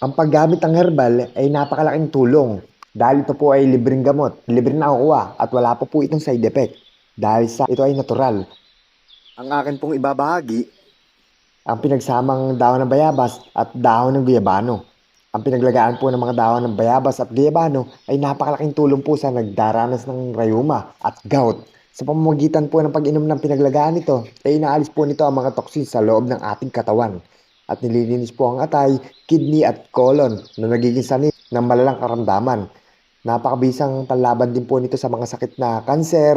Ang paggamit ng herbal ay napakalaking tulong dahil ito po ay libreng gamot, libre na nakukuha at wala pa po itong side effect dahil sa ito ay natural. Ang akin pong ibabahagi, ang pinagsamang dahon ng bayabas at dahon ng guyabano. Ang pinaglagaan po ng mga dahon ng bayabas at guyabano ay napakalaking tulong po sa nagdaranas ng rayuma at gout. Sa pamamagitan po ng pag-inom ng pinaglagaan nito, ay inaalis po nito ang mga toxin sa loob ng ating katawan at nililinis po ang atay, kidney at colon na nagiging sanhi ng malalang karamdaman. Napakabisang panlaban din po nito sa mga sakit na kanser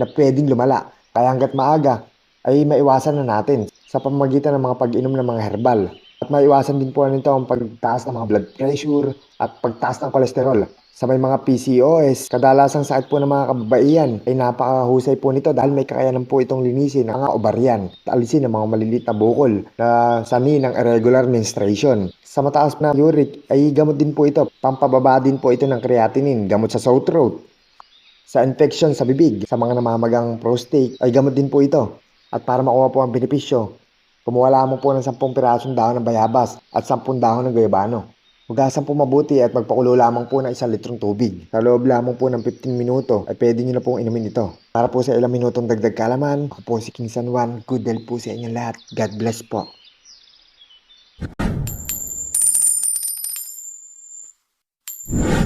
na pwedeng lumala. Kaya hanggat maaga ay maiwasan na natin sa pamamagitan ng mga pag-inom ng mga herbal. At maiwasan din po nito ang pagtaas ng mga blood pressure at pagtaas ng kolesterol. Sa may mga PCOS, kadalasang sakit po ng mga kababaihan ay napakahusay po nito dahil may kakayanan po itong linisin ang mga obaryan at alisin ang mga maliliit na bukol na sani ng irregular menstruation. Sa mataas na uric ay gamot din po ito. Pampababa din po ito ng creatinine, gamot sa sore throat. Sa infection sa bibig, sa mga namamagang prostate, ay gamot din po ito. At para makuha po ang benepisyo, kumuha lamang po ng 10 pirasong dahon ng bayabas at 10 dahon ng guyabano. Hugasan po mabuti at magpakulo lamang po ng isang litrong tubig. Sa loob lamang po ng 15 minuto ay pwede nyo na pong inumin ito. Para po sa ilang minutong dagdag kalaman, ako po si King San Juan. Good health po sa inyo lahat. God bless po. you